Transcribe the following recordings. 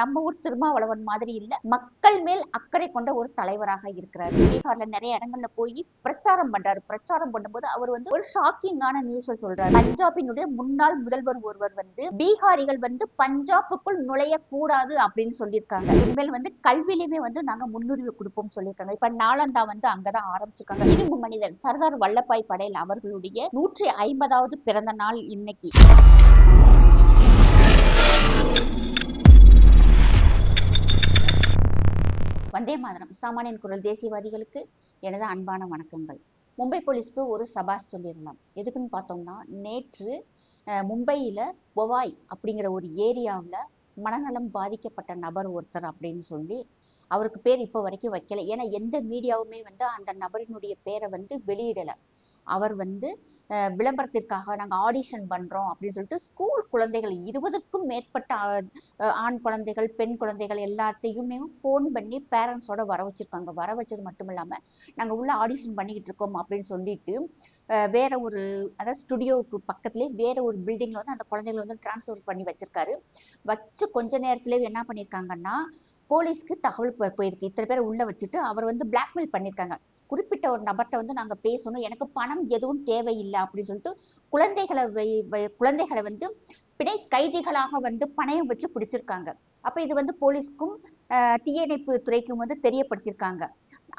நம்ம ஊர் திருமாவளவன் மாதிரி இல்ல. மக்கள் மேல் அக்கறை கொண்ட ஒரு தலைவராக இருக்கிறார். பீகார்ல நிறைய இடங்கள்ல போய் பிரச்சாரம் பண்றாரு. பிரச்சாரம் பண்ணும்போது அவர் வந்து ஒரு ஷாக்கிங்கான நியூஸ் சொல்றாரு. பஞ்சாபினுடைய முன்னாள் முதல்வர் ஒருவர் வந்து பீகாரிகள் வந்து பஞ்சாபுக்குள் நுழைய கூடாது அப்படின்னு சொல்லியிருக்காங்க. இனிமேல் வந்து கல்வியிலுமே வந்து நாங்க முன்னுரிமை கொடுப்போம் சொல்லியிருக்காங்க. இப்ப நாளந்தா வந்து அங்கதான் ஆரம்பிச்சிருக்காங்க. இரும்பு மனிதர் சர்தார் வல்லபாய் படேல் அவர்களுடைய நூற்றி ஐம்பதாவது பிறந்த நாள் இன்னைக்கு. வந்தே மாதரம். சாமானியன் குரல் தேசியவாதிகளுக்கு எனது அன்பான வணக்கங்கள். மும்பை போலீஸ்க்கு ஒரு சபாஸ் சொல்லியிருந்தோம். எதுக்குன்னு பார்த்தோம்னா நேற்று அஹ், மும்பையில பொவாய் அப்படிங்கிற ஒரு ஏரியாவில் மனநலம் பாதிக்கப்பட்ட நபர் ஒருத்தர் அப்படின்னு சொல்லி அவருக்கு பேர் இப்போ வரைக்கும் வைக்கல. ஏன்னா எந்த மீடியாவுமே வந்து அந்த நபரினுடைய பேரை வந்து வெளியிடலை. அவர் வந்து விளம்பரத்திற்காக நாங்கள் ஆடிஷன் பண்ணுறோம் அப்படின்னு சொல்லிட்டு ஸ்கூல் குழந்தைகள் இருபதுக்கும் மேற்பட்ட ஆண் குழந்தைகள் பெண் குழந்தைகள் எல்லாத்தையுமே ஃபோன் பண்ணி பேரண்ட்ஸோட வர வச்சிருக்காங்க. வர வச்சது மட்டும் இல்லாமல் நாங்கள் உள்ள ஆடிஷன் பண்ணிக்கிட்டு இருக்கோம் அப்படின்னு சொல்லிட்டு அஹ் வேற ஒரு அதாவது ஸ்டுடியோவுக்கு பக்கத்துலேயே வேற ஒரு பில்டிங்கில் வந்து அந்த குழந்தைகளை வந்து டிரான்ஸ்ஃபர் பண்ணி வச்சிருக்காரு. வச்சு கொஞ்ச நேரத்துலேயே என்ன பண்ணியிருக்காங்கன்னா போலீஸ்க்கு தகவல் போயிருக்கு. இத்தனை பேர் உள்ள வச்சுட்டு அவர் வந்து பிளாக்மெயில் பண்ணியிருக்காங்க குறிப்பிட்ட ஒரு நபர்கிட்ட வந்து நாங்கள் பேசணும். எனக்கு பணம் எதுவும் தேவையில்லை அப்படின்னு சொல்லிட்டு குழந்தைகளை வை- குழந்தைகளை வந்து பிணை கைதிகளாக வந்து பணையம் வச்சு பிடிச்சிருக்காங்க. அப்போ இது வந்து போலீஸ்க்கும் தீயணைப்பு துறைக்கும் வந்து தெரியப்படுத்தியிருக்காங்க.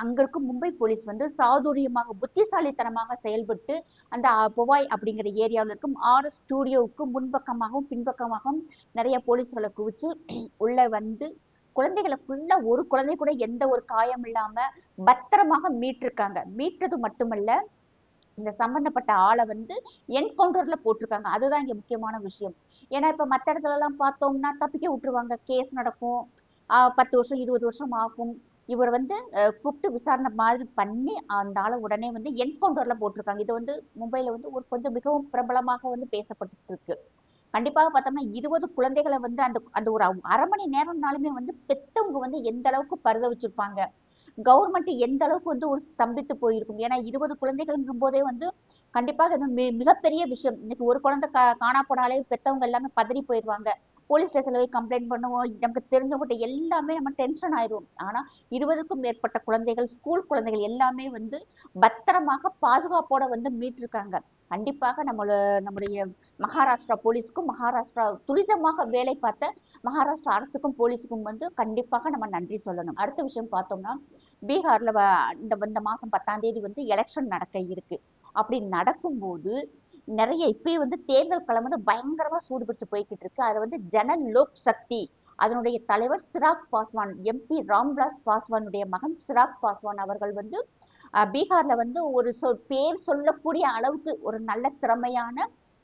அங்க இருக்கும் மும்பை போலீஸ் வந்து சாதுரியமாக புத்திசாலித்தனமாக செயல்பட்டு அந்த பொவாய் அப்படிங்கிற ஏரியாவில் இருக்கும் ஆறு ஸ்டூடியோவுக்கு முன்பக்கமாகவும் பின்பக்கமாகவும் நிறைய போலீஸ்களை குவிச்சு உள்ள வந்து குழந்தைகளை ஃபுல்லா ஒரு குழந்தை கூட எந்த ஒரு காயம் இல்லாம பத்திரமாக மீட்டிருக்காங்க. மீட்டது மட்டுமல்ல இந்த சம்பந்தப்பட்ட ஆளை வந்து என்கவுண்டர்ல போட்டிருக்காங்க. அதுதான் இங்க முக்கியமான விஷயம். ஏன்னா இப்ப மத்த இடத்துல எல்லாம் பார்த்தோம்னா தப்பிக்க விட்டுருவாங்க. கேஸ் நடக்கும். பத்து வருஷம் இருபது வருஷம் ஆகும். இவர் வந்து கூப்பிட்டு விசாரணை மாதிரி பண்ணி அந்த ஆளை உடனே வந்து என்கவுண்டர்ல போட்டிருக்காங்க. இது வந்து மும்பைல வந்து ஒரு கொஞ்சம் மிகவும் பிரபலமாக வந்து பேசப்பட்டு இருக்கு. கண்டிப்பாக பார்த்தோம்னா இருபது குழந்தைகளை வந்து அந்த அந்த ஒரு அரை மணி நேரம்னாலுமே வந்து பெத்தவங்க வந்து எந்த அளவுக்கு பரித வச்சிருப்பாங்க கவர்மெண்ட் எந்த அளவுக்கு வந்து ஒரு ஸ்தம்பித்து போயிருக்கும்? ஏன்னா இருபது குழந்தைகள்ங்கும் போதே வந்து கண்டிப்பாக மிகப்பெரிய விஷயம். இன்னைக்கு ஒரு குழந்தை கா காணா போனாலே பெத்தவங்க எல்லாமே பதறி போயிடுவாங்க போலீஸ் ஸ்டேஷன்ல போய் கம்ப்ளைண்ட் பண்ணுவோம். நமக்கு தெரிஞ்சவங்ககிட்ட எல்லாமே நம்ம டென்ஷன் ஆயிடுவோம் ஆனா இருபதுக்கும் மேற்பட்ட குழந்தைகள் ஸ்கூல் குழந்தைகள் எல்லாமே வந்து பத்திரமாக பாதுகாப்போட வந்து மீட்டிருக்காங்க. கண்டிப்பாக நம்மள நம்முடைய மகாராஷ்டிரா போலீஸ்க்கும் மகாராஷ்டிரா துரிதமாக வேலை பார்த்த மகாராஷ்டிரா அரசுக்கும் போலீஸுக்கும் வந்து கண்டிப்பாக நம்ம நன்றி சொல்லணும். அடுத்த விஷயம் பார்த்தோம்னா பீகார்ல இந்த இந்த மாசம் பத்தாம் தேதி வந்து எலெக்ஷன் நடக்க இருக்கு. அப்படி நடக்கும்போது நிறைய இப்பயே வந்து தேர்தல் களம் வந்து பயங்கரமா சூடு பிடிச்சு போய்கிட்டு இருக்கு. அதுல வந்து ஜன லோக் சக்தி அதனுடைய தலைவர் சிராக் பாஸ்வான் எம்பி ராம்விலாஸ் பாஸ்வானுடைய மகன் சிராக் பாஸ்வான் அவர்கள் வந்து பீகார்ல வந்து ஒரு சொல் பேர் சொல்லக்கூடிய அளவுக்கு ஒரு நல்ல திறமையான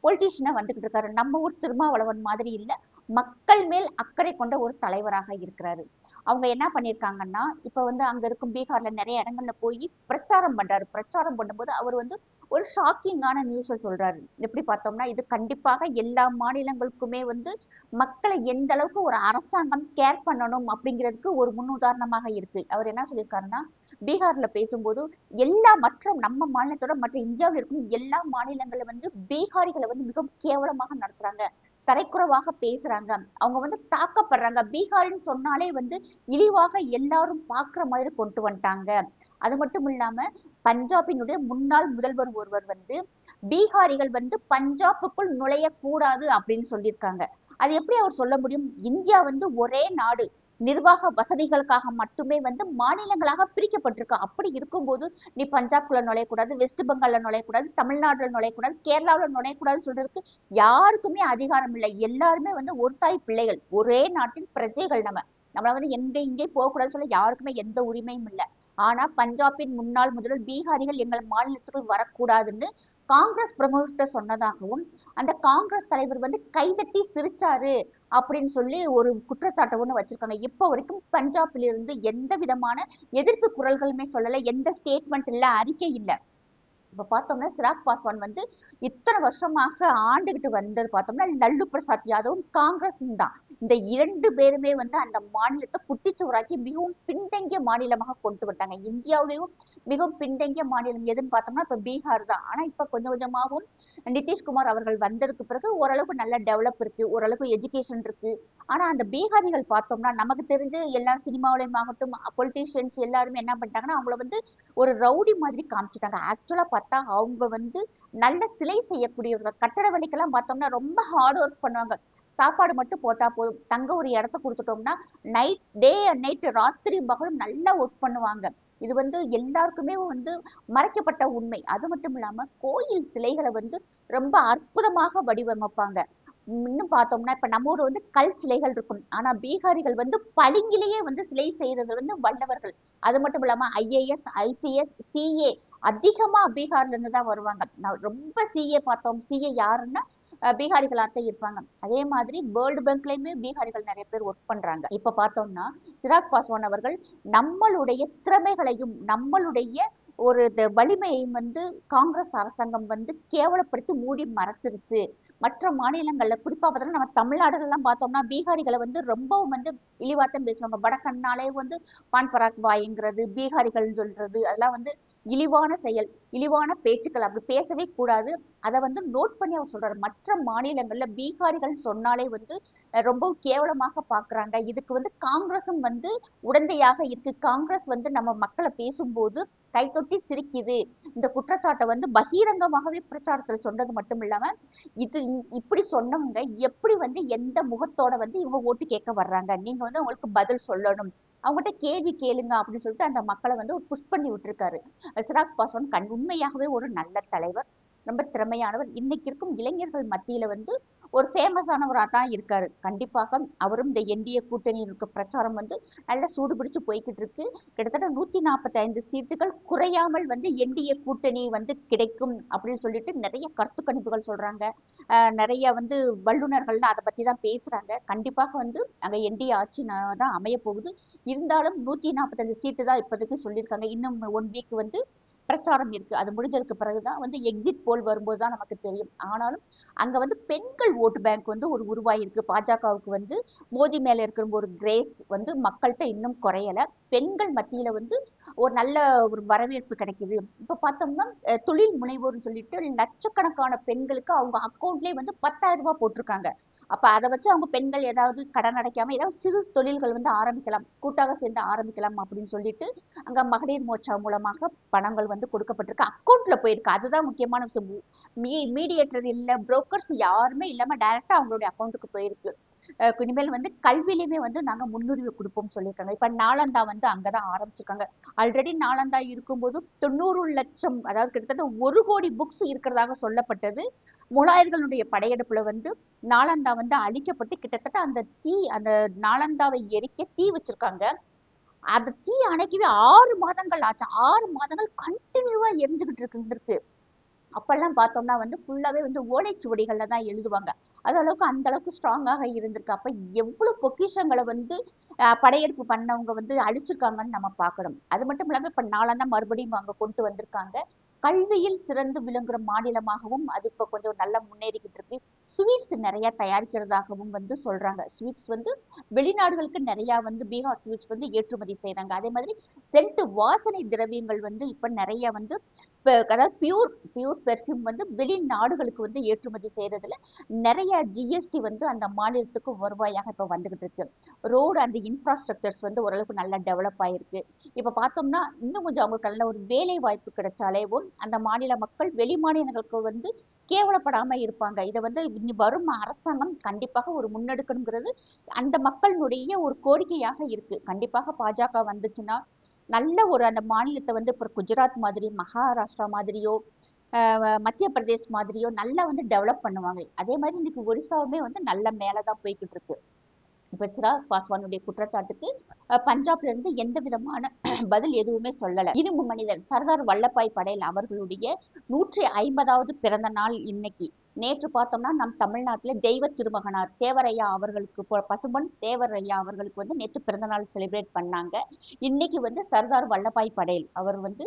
பொலிட்டீஷியனா வந்துகிட்டு இருக்காரு. நம்ம ஊர் திருமாவளவன் மாதிரி இல்ல. மக்கள் மேல் அக்கறை கொண்ட ஒரு தலைவராக இருக்கிறாரு. அவங்க என்ன பண்ணியிருக்காங்கன்னா இப்ப வந்து அங்க இருக்கும் பீகார்ல நிறைய இடங்கள்ல போய் பிரச்சாரம் பண்றாரு. பிரச்சாரம் பண்ணும்போது அவர் வந்து ஒரு ஷாக்கிங்கான நியூஸை சொல்றாரு. எப்படி பார்த்தோம்னா இது கண்டிப்பாக எல்லா மாநிலங்களுக்குமே வந்து மக்களை எந்த அளவுக்கு ஒரு அரசாங்கம் கேர் பண்ணணும் அப்படிங்கிறதுக்கு ஒரு முன்னுதாரணமாக இருக்கு. அவர் என்ன சொல்லியிருக்காருன்னா பீகார்ல பேசும்போது எல்லா மற்ற நம்ம மாநிலத்தோட மற்ற இந்தியாவில் இருக்கும் எல்லா மாநிலங்களும் வந்து பீகாரிகளை வந்து மிகவும் கேவலமாக நடத்துறாங்க. தரைக்குறைவாக பேசுறாங்க. அவங்க வந்து தாக்கப்படுறாங்க. பீகாரின்னு சொன்னாலே வந்து இழிவாக எல்லாரும் பார்க்குற மாதிரி கொண்டு வந்துட்டாங்க. அது மட்டும் இல்லாம பஞ்சாபினுடைய முன்னாள் முதல்வர் ஒருவர் வந்து பீகாரிகள் வந்து பஞ்சாபுக்குள் நுழையக்கூடாது அப்படின்னு சொல்லியிருக்காங்க. அது எப்படி அவர் சொல்ல முடியும்? இந்தியா வந்து ஒரே நாடு. நிர்வாக வசதிகளுக்காக மட்டுமே வந்து மாநிலங்களாக பிரிக்கப்பட்டிருக்கு. அப்படி இருக்கும்போது நீ பஞ்சாப்குள்ள நுழையக்கூடாது வெஸ்ட் பெங்கால்ல நுழையக்கூடாது தமிழ்நாடுல நுழையக்கூடாது கேரளாவுல நுழையக்கூடாதுன்னு சொல்றதுக்கு யாருக்குமே அதிகாரம் இல்லை. எல்லாருமே வந்து ஒரு தாய் பிள்ளைகள். ஒரே நாட்டின் பிரஜைகள் நம்ம. நம்மள வந்து எங்க இங்கே போகக்கூடாதுன்னு சொல்ல யாருக்குமே எந்த உரிமையும் இல்லை. ஆனா பஞ்சாபின் முன்னாள் முதல்வர் பீகாரிகள் எங்கள் மாநிலத்துக்குள் வரக்கூடாதுன்னு காங்கிரஸ் பிரமுகர்கிட்ட சொன்னதாகவும் அந்த காங்கிரஸ் தலைவர் வந்து கைதட்டி சிரிச்சாரு அப்படின்னு சொல்லி ஒரு குற்றச்சாட்டை ஒண்ணு வச்சிருக்காங்க. இப்போ வரைக்கும் பஞ்சாப்ல இருந்து எந்த விதமான எதிர்ப்பு குரல்களுமே சொல்லலை எந்த ஸ்டேட்மெண்ட் இல்லை அறிக்கை இல்லை. இப்போ பார்த்தோம்னா சிராக் பாஸ்வான் வந்து இத்தனை வருஷமாக ஆண்டுகிட்டு வந்தது பார்த்தோம்னா லல்லு பிரசாத் யாதவும் காங்கிரஸும் தான். இந்த இரண்டு பேருமே வந்து அந்த மாநிலத்தை குட்டிச்சுவராக்கி மிகவும் பின்தங்கிய மாநிலமாக கொண்டு வந்தாங்க இந்தியாவிலேயும் மிகவும் பின்தங்கிய மாநிலம் எதுன்னு பார்த்தோம்னா இப்போ பீகார் தான். ஆனால் இப்போ கொஞ்சம் கொஞ்சமாகவும் நிதிஷ்குமார் அவர்கள் வந்ததுக்கு பிறகு ஓரளவுக்கு நல்ல டெவலப் இருக்கு ஓரளவுக்கு எஜுகேஷன் இருக்கு. ஆனா அந்த பீகாரிகள் பார்த்தோம்னா நமக்கு தெரிஞ்சு எல்லா சினிமாவிலையும் ஆகட்டும் பொலிட்டீஷியன்ஸ் எல்லாருமே என்ன பண்ணிட்டாங்கன்னா அவங்கள வந்து ஒரு ரவுடி மாதிரி காமிச்சிட்டாங்க. ஆக்சுவலா பார்த்தா அவங்க வந்து நல்ல சிலை செய்யக்கூடியவர்கள் கட்டட வேலைக்கெல்லாம் பார்த்தோம்னா ரொம்ப ஹார்ட் ஒர்க் பண்ணுவாங்க. சாப்பாடு மட்டும் போட்டா போதும். தங்க ஒரு இடத்த கொடுத்துட்டோம்னா நைட் டே அண்ட் நைட் ராத்திரி பகலும் நல்லா ஒர்க் பண்ணுவாங்க. இது வந்து எல்லாருக்குமே வந்து மறைக்கப்பட்ட உண்மை. அது மட்டும் இல்லாம கோயில் சிலைகளை வந்து ரொம்ப அற்புதமாக வடிவமைப்பாங்க. இன்னும் பார்த்தோம்னா இப்ப நம்ம ஊர் வந்து கல் சிலைகள் இருக்கும். ஆனா பீகாரிகள் வந்து பளிங்கிலேயே வந்து சிலை செய்யறது வந்து வல்லவர்கள். அது மட்டும் இல்லாம ஐஏஎஸ் ஐபிஎஸ் சிஏ அதிகமா பீகார்ல இருந்து தான் வருவாங்க. நான் ரொம்ப சிஏ பார்த்தோம். சிஏ யாருன்னா அஹ் பீகாரிகளாக தான் இருப்பாங்க. அதே மாதிரி வேர்ல்டு பேங்க்லயுமே பீகாரிகள் நிறைய பேர் ஒர்க் பண்றாங்க. இப்ப பார்த்தோம்னா சிராக் பாஸ்வான் அவர்கள் நம்மளுடைய திறமைகளையும் நம்மளுடைய ஒரு இந்த வந்து காங்கிரஸ் அரசாங்கம் வந்து கேவலப்படுத்தி மூடி மறைச்சிருச்சு மற்ற மாநிலங்களில் குறிப்பாக பார்த்தோம்னா நம்ம தமிழ்நாடுகள்லாம் பார்த்தோம்னா பீகாரிகளை வந்து ரொம்பவும் வந்து இழிவாத்தம் பேசுவாங்க வடக்கண்ணாலே வந்து பான் பராக் பாய்ங்கிறது பீகாரிகள் சொல்றது அதெல்லாம் வந்து இழிவான செயல் இழிவான பேச்சுக்கள். அப்படி பேசவே கூடாது. அதை வந்து நோட் பண்ணி அவர் சொல்றாரு. மற்ற மாநிலங்களில் பீகாரிகள் சொன்னாலே வந்து ரொம்ப கேவலமாக பார்க்குறாங்க இதுக்கு வந்து காங்கிரஸும் வந்து உடந்தையாக இருக்கு. காங்கிரஸ் வந்து நம்ம மக்களை பேசும்போது கைதொட்டி சிரிக்குது. இந்த குற்றச்சாட்டை வந்து பகிரங்கமாகவே பிரச்சாரத்துல சொன்னது மட்டும் இல்லாம இது இப்படி சொன்னவங்க எப்படி வந்து எந்த முகத்தோட வந்து இவங்க ஓட்டு கேட்க வர்றாங்க? நீங்க வந்து அவங்களுக்கு பதில் சொல்லணும். அவங்ககிட்ட கேள்வி கேளுங்க அப்படின்னு சொல்லிட்டு அந்த மக்களை வந்து ஒரு புஷ் பண்ணி விட்டுருக்காரு. சிராக் பாஸ்வான் கண் உண்மையாகவே ஒரு நல்ல தலைவர் ரொம்ப திறமையானவர். இன்னைக்கு இருக்கும் இளைஞர்கள் மத்தியில வந்து ஒரு ஃபேமஸானவராக தான் இருக்கார். கண்டிப்பாக அவரும் இந்த என்டிஏ கூட்டணியில் இருக்க பிரச்சாரம் வந்து நல்ல சூடு பிடிச்சு போய்கிட்டு இருக்கு. கிட்டத்தட்ட நூற்றி நாற்பத்தைந்து சீட்டுகள் குறையாமல் வந்து என்டிஏ கூட்டணி வந்து கிடைக்கும் அப்படின்னு சொல்லிட்டு நிறைய கருத்து கணிப்புகள் சொல்கிறாங்க நிறைய வந்து வல்லுநர்கள் அதை பற்றி தான் பேசுகிறாங்க கண்டிப்பாக வந்து அங்கே என்டிஏ ஆட்சி தான் அமைய போகுது இருந்தாலும் நூற்றி நாற்பத்தஞ்சு சீட்டு தான் இப்போதைக்கு சொல்லியிருக்காங்க. இன்னும் ஒன் வீக் வந்து பிரச்சாரம் இருக்கு. அது முடிஞ்சதுக்கு பிறகுதான் வந்து எக்ஸிட் போல் வரும்போது தான் நமக்கு தெரியும். ஆனாலும் அங்க வந்து பெண்கள் ஓட்டு பேங்க் வந்து ஒரு உருவாயிருக்கு. பாஜகவுக்கு வந்து மோதி மேல இருக்கிற ஒரு கிரேஸ் வந்து மக்கள்கிட்ட இன்னும் குறையல. பெண்கள் மத்தியில வந்து ஒரு நல்ல ஒரு வரவேற்பு கிடைக்குது. இப்ப பார்த்தோம்னா தொழில் முனைவோர்னு சொல்லிட்டு லட்சக்கணக்கான பெண்களுக்கு அவங்க அக்கௌண்ட்லேயே வந்து பத்தாயிரம் ரூபாய் போட்டிருக்காங்க. அப்ப அதை வச்சு அவங்க பெண்கள் ஏதாவது கடன் அடைக்காம ஏதாவது சிறு தொழில்கள் வந்து ஆரம்பிக்கலாம். கூட்டாக சேர்ந்து ஆரம்பிக்கலாம் அப்படின்னு சொல்லிட்டு அங்க மகளிர் மோர்ச்சா மூலமாக பணங்கள் வந்து கொடுக்கப்பட்டிருக்கு. அக்கௌண்ட்ல போயிருக்கு. அதுதான் முக்கியமான விஷயம். மீ மீடியேட்டர் இல்ல. புரோக்கர்ஸ் யாருமே இல்லாம டைரக்டா அவங்களுடைய அக்கௌண்ட்டுக்கு போயிருக்கு. இனிமேல் வந்து கல்வியிலுமே வந்து நாங்க முன்னுரிமை கொடுப்போம் சொல்லியிருக்காங்க. இப்ப நாலந்தா வந்து அங்கதான் ஆரம்பிச்சிருக்காங்க. ஆல்ரெடி நாலந்தா இருக்கும்போது தொண்ணூறு லட்சம் அதாவது கிட்டத்தட்ட ஒரு கோடி புக்ஸ் இருக்கிறதாக சொல்லப்பட்டது. முகலாயர்களுடைய படையெடுப்புல வந்து நாலந்தா வந்து அழிக்கப்பட்டு கிட்டத்தட்ட அந்த தீ அந்த நாலந்தாவை எரிக்க தீ வச்சிருக்காங்க. அந்த தீ அணைக்கவே ஆறு மாதங்கள் ஆச்சு. ஆறு மாதங்கள் கண்டினியூவா எரிஞ்சுக்கிட்டு இருக்கு இருந்திருக்கு. அப்பெல்லாம் பார்த்தோம்னா வந்து ஃபுல்லாவே வந்து ஓலைச்சுவடிகளில் தான் எழுதுவாங்க. அது அளவுக்கு அந்த அளவுக்கு ஸ்ட்ராங்காக இருந்திருக்கு. அப்ப எவ்வளவு பொக்கிஷங்களை வந்து படையெடுப்பு பண்ணவங்க வந்து அழிச்சிருக்காங்கன்னு நம்ம பார்க்கணும். அது மட்டும் இல்லாம இப்ப நாளாந்தான் மறுபடியும் அங்க கொண்டு வந்திருக்காங்க. கல்வியில் சிறந்து விளங்குற மாநிலமாகவும் அது இப்ப கொஞ்சம் நல்லா முன்னேறிக்கிட்டு இருக்கு. ஸ்வீட்ஸ் நிறைய தயாரிக்கிறதாகவும் வந்து சொல்றாங்க. ஸ்வீட்ஸ் வந்து வெளிநாடுகளுக்கு நிறைய வந்து பீகார் ஸ்வீட்ஸ் வந்து ஏற்றுமதி செய்கிறாங்க அதே மாதிரி சென்ட் வாசனை திரவியங்கள் வந்து இப்ப நிறைய வந்து அதாவது பியூர் பியூர் பெர்ஃப்யூம் வந்து வெளிநாடுகளுக்கு வந்து ஏற்றுமதி செய்யறதுல நிறைய ஜிஎஸ்டி வந்து அந்த மாநிலத்துக்கு வருவாயாக இப்ப வந்துகிட்டு இருக்கு. ரோடு அந்த இன்ஃப்ராஸ்ட்ரக்சர்ஸ் வந்து ஓரளவுக்கு நல்லா டெவலப் ஆயிருக்கு. இப்ப பார்த்தோம்னா இன்னும் கொஞ்சம் அவங்களுக்கு நல்ல ஒரு வேலை வாய்ப்பு கிடைச்சாலேவும் அந்த மாநில மக்கள் வெளி மாநிலங்களுக்கு வந்து கேவலப்படாம இருப்பாங்க. இதை வந்து இனி வரும் அரசாங்கம் கண்டிப்பாக ஒரு முன்னெடுக்கணுங்கிறது அந்த மக்களுடைய ஒரு கோரிக்கையாக இருக்கு. கண்டிப்பாக பாஜக வந்துச்சுன்னா நல்ல ஒரு அந்த மாநிலத்தை வந்து இப்போ குஜராத் மாதிரி மகாராஷ்டிரா மாதிரியோ மத்திய பிரதேஷ் மாதிரியோ நல்லா வந்து டெவலப் பண்ணுவாங்க. அதே மாதிரி இன்னைக்கு ஒரிசாவுமே வந்து நல்ல மேலதான் போய்கிட்டு இருக்கு. இப்ப சிராக் பாஸ்வானுடைய குற்றச்சாட்டுக்கு அஹ், பஞ்சாப்ல இருந்து எந்த விதமான பதில் எதுவுமே சொல்லல. இரும்பு மனிதர் சர்தார் வல்லபாய் படேல் அவர்களுடைய நூற்றி ஐம்பதாவது பிறந்த நாள் இன்னைக்கு. நேற்று பார்த்தோம்னா நம் தமிழ்நாட்டில் தெய்வ திருமகனார் தேவரையா அவர்களுக்கு பசுமன் பசும்பொன் தேவரையா அவர்களுக்கு வந்து நேற்று பிறந்தநாள் செலிப்ரேட் பண்ணாங்க. இன்னைக்கு வந்து சர்தார் வல்லபாய் படேல் அவர் வந்து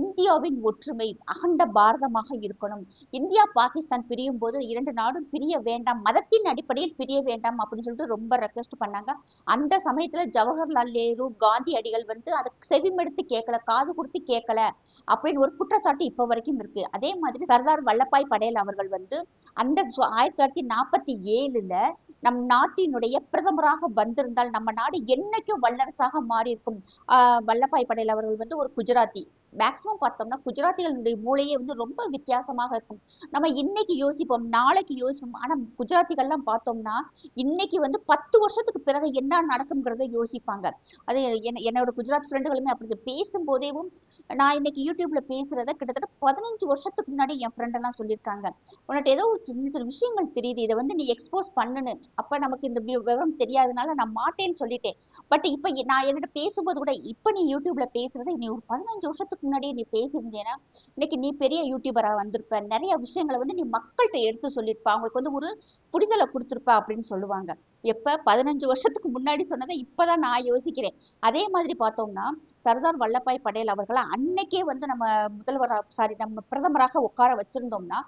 இந்தியாவின் ஒற்றுமை அகண்ட பாரதமாக இருக்கணும். இந்தியா பாகிஸ்தான் பிரியும் போது இரண்டு நாடும் பிரிய வேண்டாம் மதத்தின் அடிப்படையில் பிரிய வேண்டாம் அப்படின்னு சொல்லிட்டு ரொம்ப ரெக்வெஸ்ட் பண்ணாங்க. அந்த சமயத்தில் ஜவஹர்லால் நேரு காந்தி அடிகள் வந்து அதை செவிமெடுத்து கேட்கல காது கொடுத்து கேட்கல அப்படின்னு ஒரு குற்றச்சாட்டு இப்போ வரைக்கும் இருக்கு. அதே மாதிரி சர்தார் வல்லபாய் படேல் அவர்கள் வந்து அந்த ஆயிரத்தி தொள்ளாயிரத்தி நாற்பத்தி ஏழுல நம் நாட்டினுடைய பிரதமராக வந்திருந்தால் நம்ம நாடு என்னைக்கும் வல்லரசாக மாறி இருக்கும் ஆஹ் வல்லபாய் படேல் அவர்கள் வந்து ஒரு குஜராத்தி. மேக்ஸிமம் பார்த்தோம்னா குஜராத்திகளுடைய மூளையே வந்து ரொம்ப வித்தியாசமாக இருக்கும். நம்ம இன்னைக்கு யோசிப்போம் நாளைக்கு யோசிப்போம். ஆனா குஜராத்திகள்லாம் பார்த்தோம்னா இன்னைக்கு வந்து பத்து வருஷத்துக்கு பிறகு என்ன நடக்கும்ங்கிறத யோசிப்பாங்க. அது என்ன- என்னோட குஜராத் ஃப்ரெண்டுகளுமே அப்படி பேசும்போதேவும் நான் இன்னைக்கு யூடியூப்ல பேசுறத கிட்டத்தட்ட பதினஞ்சு வருஷத்துக்கு முன்னாடி என் ஃப்ரெண்டெல்லாம் சொல்லியிருக்காங்க. உனக்கு ஏதோ ஒரு சின்ன சின்ன விஷயங்கள் தெரியுது. இதை வந்து நீ எக்ஸ்போஸ் பண்ணுன்னு. அப்ப நமக்கு இந்த வி- விவரம் தெரியாதனால நான் மாட்டேன்னு சொல்லிட்டேன். பட் இப்ப நான் என்னோட பேசும்போது கூட இப்போ நீ யூடியூப்ல பேசுறது நீ ஒரு பதினஞ்சு வருஷத்துக்கு முன்னாடியே நீ பேசியிருந்தேன்னா இன்னைக்கு நீ பெரிய யூடியூபரா வந்திருப்ப. நிறைய விஷயங்களை வந்து நீ மக்கள்கிட்ட எடுத்து சொல்லியிருப்பா. அவங்களுக்கு வந்து ஒரு புரிதலை கொடுத்துருப்பா அப்படின்னு சொல்லுவாங்க. எப்ப? பதினஞ்சு வருஷத்துக்கு முன்னாடி சொன்னதை இப்பதான் நான் யோசிக்கிறேன். அதே மாதிரி பார்த்தோம்னா சர்தார் வல்லபாய் படேல் அவர்களை அன்னைக்கே வந்து நம்ம முதல்வர் சாரி நம்ம பிரதமராக உட்கார வச்சிருந்தோம்னா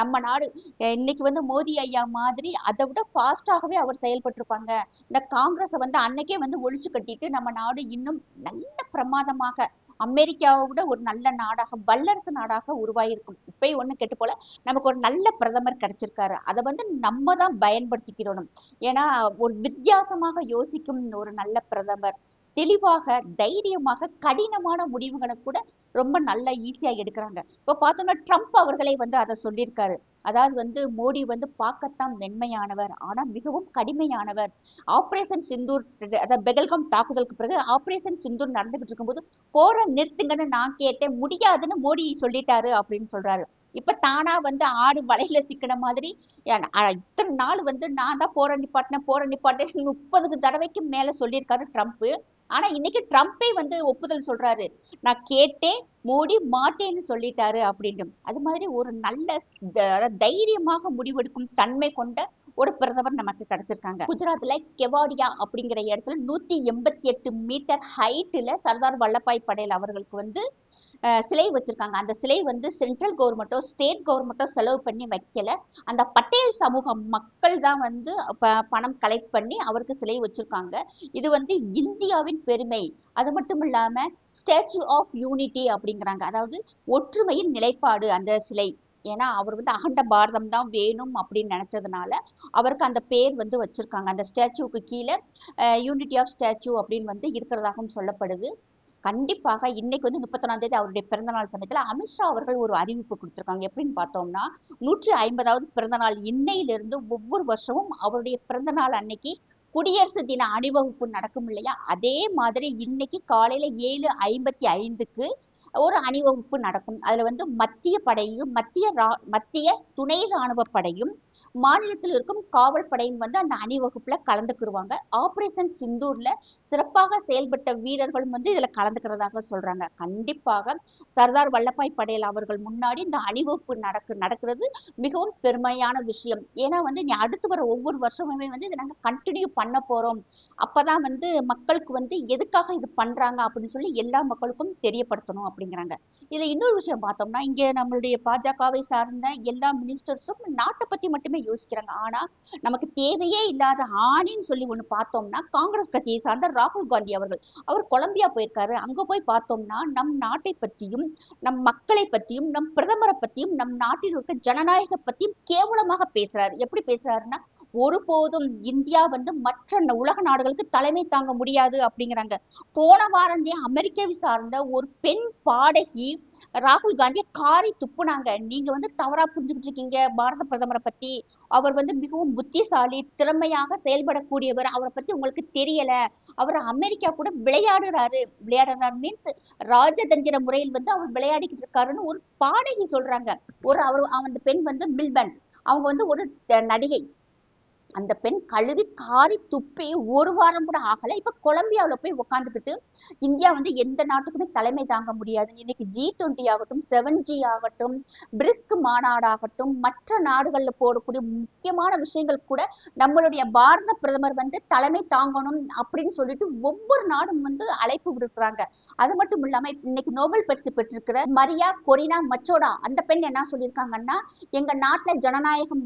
நம்ம நாடு இன்னைக்கு வந்து மோடி ஐயா மாதிரி அதை விட ஃபாஸ்டாகவே அவர் செயல்பட்டிருப்பாங்க. இந்த காங்கிரஸை வந்து அன்னைக்கே வந்து ஒழிச்சு கட்டிட்டு நம்ம நாடு இன்னும் நல்ல பிரமாதமாக அமெரிக்காவை விட ஒரு நல்ல நாடாக வல்லரசு நாடாக உருவாயிருக்கும். இப்பயும் ஒன்று கெட்டு போல நமக்கு ஒரு நல்ல பிரதமர் கிடைச்சிருக்காரு. அதை வந்து நம்ம தான் பயன்படுத்திக்கிறோம் ஏன்னா ஒரு வித்தியாசமாக யோசிக்கும் ஒரு நல்ல பிரதமர் தெளிவாக தைரியமாக கடினமான முடிவுகளை கூட ரொம்ப நல்லா ஈஸியாக எடுக்கிறாங்க. இப்போ பார்த்தோம்னா ட்ரம்ப் அவர்களே வந்து அதை சொல்லியிருக்காரு. அதாவது வந்து மோடி வந்து பார்க்கத்தான் மென்மையானவர் ஆனால் மிகவும் கடுமையானவர். ஆப்ரேஷன் சிந்தூர் அதாவது பெகல்காம் தாக்குதலுக்கு பிறகு ஆப்ரேஷன் சிந்தூர் நடந்துகிட்டு இருக்கும்போது போற நிறுத்துங்கன்னு நான் கேட்டேன் முடியாதுன்னு மோடி சொல்லிட்டாரு அப்படின்னு சொல்றாரு. இப்ப தானா வந்து ஆடு வலையில சிக்கின மாதிரி இத்தனை நாள் வந்து நான் தான் போற நிப்பாட்டினேன் போற நிப்பாட்டினேன் முப்பதுக்கு தடவைக்கு மேல சொல்லியிருக்காரு ட்ரம்ப் ஆனா இன்னைக்கு ட்ரம்ப்பே வந்து ஒப்புதல் சொல்றாரு. நான் கேட்டேன் மோடி மாட்டேன்னு சொல்லிட்டாரு அப்படின்னு அது மாதிரி ஒரு நல்ல த- தைரியமாக முடிவெடுக்கும் தன்மை கொண்ட ஒரு பிரதமர் நமக்கு கிடைச்சிருக்காங்க. குஜராத்ல கெவாடியா அப்படிங்கிற இடத்துல நூத்தி எண்பத்தி எட்டு மீட்டர் ஹைட்ல சர்தார் வல்லபாய் படேல் அவர்களுக்கு வந்து சிலை வச்சிருக்காங்க. அந்த சிலை வந்து சென்ட்ரல் கவர்மெண்ட்டோ ஸ்டேட் கவர்மெண்ட்டோ செலவு பண்ணி வைக்கல. அந்த பட்டேல் சமூக மக்கள் தான் வந்து ப- பணம் கலெக்ட் பண்ணி அவருக்கு சிலை வச்சிருக்காங்க. இது வந்து இந்தியாவின் பெருமை. அது மட்டும் இல்லாம ஸ்டாச்சு ஆஃப் யூனிட்டி அப்படிங்கிறாங்க. அதாவது ஒற்றுமையின் நிலைப்பாடு அந்த சிலை. ஏன்னா அவர் வந்து அகண்ட பாரதம் தான் வேணும் அப்படின்னு நினச்சதுனால அவருக்கு அந்த பேர் வந்து வச்சுருக்காங்க. அந்த ஸ்டாச்சுவுக்கு கீழே யூனிட்டி ஆஃப் ஸ்டாச்சு அப்படின்னு வந்து இருக்கிறதாகவும் சொல்லப்படுது. கண்டிப்பாக இன்னைக்கு வந்து முப்பத்தொன்னாம் தேதி அவருடைய பிறந்தநாள் சமயத்தில் அமித்ஷா அவர்கள் ஒரு அறிவிப்பு கொடுத்துருக்காங்க. எப்படின்னு பார்த்தோம்னா நூற்றி ஐம்பதாவது பிறந்தநாள் இன்னையிலிருந்து ஒவ்வொரு வருஷமும் அவருடைய பிறந்தநாள் அன்னைக்கு குடியரசு தின அணிவகுப்பு நடக்கும் இல்லையா? அதே மாதிரி இன்னைக்கு காலையில ஏழு ஐம்பத்தி ஐந்துக்கு ஒரு அணிவகுப்பு நடக்கும். அதில் வந்து மத்திய படையும் மத்திய ரா- மத்திய துணை ராணுவ படையும் மாநிலத்தில் இருக்கும் காவல் படையும் வந்து அந்த அணிவகுப்புல கலந்துக்கிடுவாங்க ஆபரேஷன் சிந்தூர்ல சிறப்பாக செயல்பட்ட வீரர்களும் வந்து இதுல கலந்துக்கிறதாக சொல்றாங்க. கண்டிப்பாக சர்தார் வல்லபாய் படேல் அவர்கள் முன்னாடி இந்த அணிவகுப்பு நடக்கு நடக்கிறது மிகவும் பெருமையான விஷயம். ஏன்னா வந்து நீ அடுத்து வர ஒவ்வொரு வருஷமுமே வந்து இதை நாங்க கண்டினியூ பண்ண போறோம். அப்பதான் வந்து மக்களுக்கு வந்து எதுக்காக இது பண்றாங்க அப்படின்னு சொல்லி எல்லா மக்களுக்கும் தெரியப்படுத்தணும் அப்படிங்கிறாங்க. இதுல இன்னொரு விஷயம் பார்த்தோம்னா இங்க நம்மளுடைய பாஜகவை சார்ந்த எல்லா மினிஸ்டர்ஸும் நாட்டை பத்தி மட்டும் யோசிக்கிறாங்க. ஆனா நமக்கு தேவையே இல்லாத ஆணின்னு சொல்லி ஒண்ணு பார்த்தோம்னா காங்கிரஸ் கட்சியை சார்ந்த ராகுல் காந்தி அவர்கள். அவர் கொலம்பியா போயிருக்காரு. அங்க போய் பார்த்தோம்னா நம் நாட்டை பற்றியும் நம் மக்களை பற்றியும் நம் பிரதமரை பற்றியும் நம் நாட்டில் இருக்க ஜனநாயக பற்றியும் கேவலமாக பேசுறாரு. எப்படி பேசுறாருன்னா ஒருபோதும் இந்தியா வந்து மற்ற உலக நாடுகளுக்கு தலைமை தாங்க முடியாது அப்படிங்கிறாங்க. போன வாரந்தே அமெரிக்காவை சார்ந்த ஒரு பெண் பாடகி ராகுல் காந்தியை காரி துப்புனாங்க. நீங்க வந்து தவறா புரிஞ்சுக்கிட்டு இருக்கீங்க. பாரத பிரதமரை பத்தி அவர் வந்து மிகவும் புத்திசாலி திறமையாக செயல்படக்கூடியவர். அவரை பத்தி உங்களுக்கு தெரியல. அவர் அமெரிக்கா கூட விளையாடுறாரு. விளையாடுறாரு மீன்ஸ் ராஜதந்திர முறையில் வந்து அவர் விளையாடிக்கிட்டு இருக்காருன்னு ஒரு பாடகி சொல்றாங்க. ஒரு அவர் அந்த பெண் வந்து மில்பன். அவங்க வந்து ஒரு நடிகை. அந்த பெண் கழுவி காரி துப்பி ஒரு வாரம் கூட ஆகல. இப்ப கொலம்பியாவில் போய் உட்காந்துக்கிட்டு இந்தியா வந்து எந்த நாட்டுக்குமே தலைமை தாங்க முடியாது. இன்னைக்கு ஜி டுவெண்ட்டி ஆகட்டும் செவன் ஜி ஆகட்டும் பிரிஸ்க் மாநாடாகட்டும் மற்ற நாடுகள்ல போடக்கூடிய முக்கியமான விஷயங்கள் கூட நம்மளுடைய பாரத பிரதமர் வந்து தலைமை தாங்கணும் அப்படின்னு சொல்லிட்டு ஒவ்வொரு நாடும் வந்து அழைப்பு விடுக்கிறாங்க. அது மட்டும் இல்லாம இன்னைக்கு நோபல் பரிசு பெற்றிருக்கிற மரியா கொரினா மச்சோடா அந்த பெண் என்ன சொல்லியிருக்காங்கன்னா எங்க நாட்டுல ஜனநாயகம்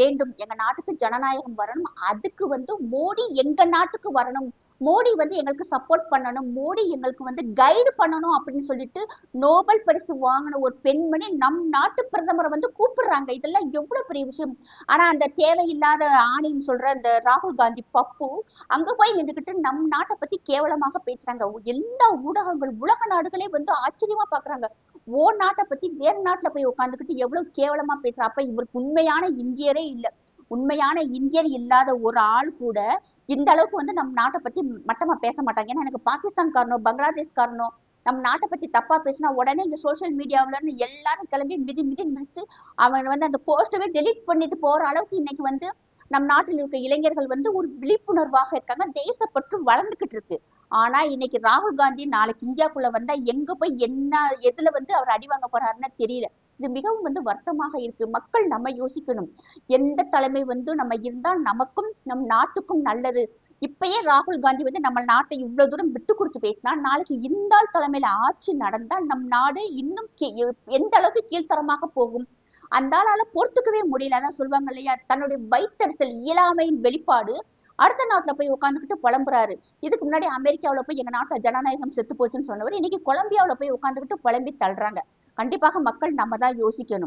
வேண்டும். எங்க நாட்டுக்கு ஜனநாயகம் வரணும். அதுக்கு வந்து மோடி எங்க நாட்டுக்கு வரணும். மோடி வந்து எங்களுக்கு சப்போர்ட் பண்ணணும். மோடி எங்களுக்கு வந்து கைடு பண்ணணும் அப்படின்னு சொல்லிட்டு நோபல் பரிசு வாங்கின ஒரு பெண்மணி நம் நாட்டு பிரதமரை வந்து கூப்பிடுறாங்க. இதெல்லாம் எவ்வளவு பெரிய விஷயம். ஆனா அந்த தேவையில்லாத ஆணின்னு சொல்ற அந்த ராகுல் காந்தி பப்பு அங்க போய் நின்றுக்கிட்டு நம் நாட்டை பத்தி கேவலமாக பேசுறாங்க. எல்லா ஊடகங்கள் உலக நாடுகளே வந்து ஆச்சரியமா பாக்குறாங்க. ஓ நாட்டை பத்தி வேற நாட்டுல போய் உட்காந்துக்கிட்டு எவ்வளவு கேவலமா பேசுறா. அப்ப இவருக்கு உண்மையான இந்தியரே இல்ல. உண்மையான இந்தியன் இல்லாத ஒரு ஆள் கூட இந்த அளவுக்கு வந்து நம்ம நாட்டை பத்தி மட்டமா பேச மாட்டாங்க. ஏன்னா எனக்கு பாகிஸ்தான்காரனோ பங்களாதேஷ்காரனோ நம்ம நாட்டை பத்தி தப்பா பேசினா உடனே இங்க சோஷியல் மீடியாவில இருந்து எல்லாரும் கிளம்பி மிதி மிதி மிதிச்சு அவன் வந்து அந்த போஸ்டவே டெலீட் பண்ணிட்டு போற அளவுக்கு இன்னைக்கு வந்து நம் நாட்டில் இருக்க இளைஞர்கள் வந்து ஒரு விழிப்புணர்வாக இருக்காங்க. தேசப்பற்று வளர்ந்துகிட்டு இருக்கு. ஆனா இன்னைக்கு ராகுல் காந்தி நாளைக்கு இந்தியாக்குள்ள வந்தா எங்க போய் என்ன எதுல வந்து அவர் அடி வாங்க போறாருன்னு தெரியல. இது மிகவும் வந்து வருத்தமாக இருக்கு. மக்கள் நம்ம யோசிக்கணும். எந்த தலைமை வந்து நம்ம இருந்தால் நமக்கும் நம் நாட்டுக்கும் நல்லது. இப்பயே ராகுல் காந்தி வந்து நம்ம நாட்டை இவ்வளவு தூரம் விட்டு கொடுத்து பேசினா நாளைக்கு இந்த தலைமையில ஆட்சி நடந்தால் நம் நாடு இன்னும் கீ- எந்த அளவுக்கு கீழ்த்தரமாக போகும்? அந்த ஆளால பொறுத்துக்கவே முடியல. அதான் சொல்லுவாங்க இல்லையா? தன்னுடைய வைத்தறிச்சல் இயலாமையின் வெளிப்பாடு அடுத்த நாட்டுல போய் உட்காந்துக்கிட்டு புலம்புறாரு. இதுக்கு முன்னாடி அமெரிக்காவுல போய் எங்க நாட்டுல ஜனநாயகம் செத்து போச்சுன்னு சொன்னவர் இன்னைக்கு கொலம்பியாவுல போய் உட்காந்துக்கிட்டு புலம்பி தள்ளுறாங்க. கண்டிப்பாக மக்கள் நம்ம தான் யோசிக்கணும்.